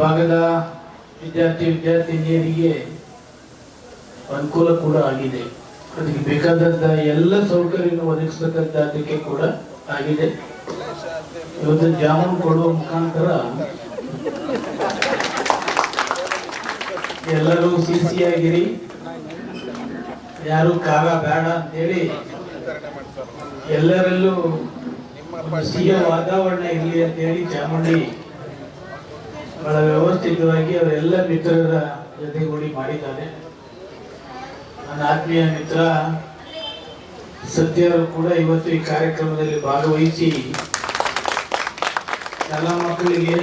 ಭಾಗದ ವಿದ್ಯಾರ್ಥಿ, ವಿದ್ಯಾರ್ಥಿನಿಯರಿಗೆ ಅನುಕೂಲ ಕೂಡ ಆಗಿದೆ. ಅದಕ್ಕೆ ಬೇಕಾದಂತಹ ಎಲ್ಲ ಸೌಕರ್ಯವನ್ನು ಒದಗಿಸತಕ್ಕಂಥದ್ದಕ್ಕೆ ಕೂಡ ಆಗಿದೆ. ಇವತ್ತು ಜಾಮೂನು ಕೊಡುವ ಮುಖಾಂತರ ಎಲ್ಲರೂ ಸಿಸಿ ಆಗಿರಿ. ಯಾರು ಕಾರ ಬೇಡ ಅಂತೇಳಿ ಎಲ್ಲರಲ್ಲೂ ಸಿಹಿಯ ವಾತಾವರಣ ಇರಲಿ ಅಂತೇಳಿ ಚಾಮುಂಡಿ ಬಹಳ ವ್ಯವಸ್ಥಿತವಾಗಿ ಅವರೆಲ್ಲ ಮಿತ್ರರ ಜೊತೆಗೂಡಿ ಮಾಡಿದ್ದಾರೆ. ನನ್ನ ಆತ್ಮೀಯ ಮಿತ್ರ ಸತ್ಯರು ಕೂಡ ಇವತ್ತು ಈ ಕಾರ್ಯಕ್ರಮದಲ್ಲಿ ಭಾಗವಹಿಸಿ ಶಾಲಾ ಮಕ್ಕಳಿಗೆ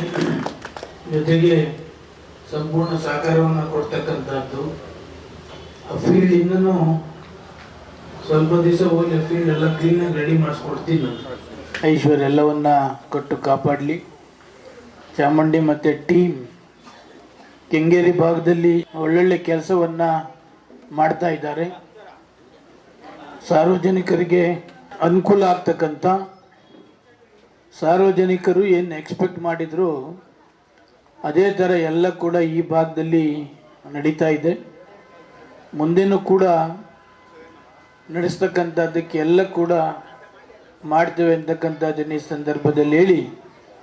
ಜೊತೆಗೆ ಸಂಪೂರ್ಣ ಸಹಕಾರವನ್ನು ಕೊಡ್ತಕ್ಕಂಥದ್ದು. ಆ ಫೀಲ್ಡ್ ಇನ್ನೂ ಸ್ವಲ್ಪ ದಿವಸ ಹೋಗಿ ಫೀಲ್ಡ್ ಎಲ್ಲ ಕ್ಲೀನಾಗಿ ರೆಡಿ ಮಾಡಿಸ್ಕೊಡ್ತೀನಿ ಐಶ್ವರ್ಯ, ಎಲ್ಲವನ್ನ ಕೊಟ್ಟು ಕಾಪಾಡಲಿ. ಚಾಮುಂಡಿ ಮತ್ತು ಟೀಮ್ ಕೆಂಗೇರಿ ಭಾಗದಲ್ಲಿ ಒಳ್ಳೊಳ್ಳೆ ಕೆಲಸವನ್ನು ಮಾಡ್ತಾ ಇದ್ದಾರೆ. ಸಾರ್ವಜನಿಕರಿಗೆ ಅನುಕೂಲ ಆಗ್ತಕ್ಕಂಥ ಸಾರ್ವಜನಿಕರು ಏನು ಎಕ್ಸ್ಪೆಕ್ಟ್ ಮಾಡಿದ್ರು ಅದೇ ಥರ ಎಲ್ಲ ಕೂಡ ಈ ಭಾಗದಲ್ಲಿ ನಡೀತಾ ಇದೆ. ಮುಂದೆನೂ ಕೂಡ ನಡೆಸ್ತಕ್ಕಂಥದ್ದಕ್ಕೆ ಎಲ್ಲ ಕೂಡ ಮಾಡ್ತೇವೆ ಅಂತಕ್ಕಂಥದ್ದನ್ನು ಈ ಸಂದರ್ಭದಲ್ಲಿ ಹೇಳಿ.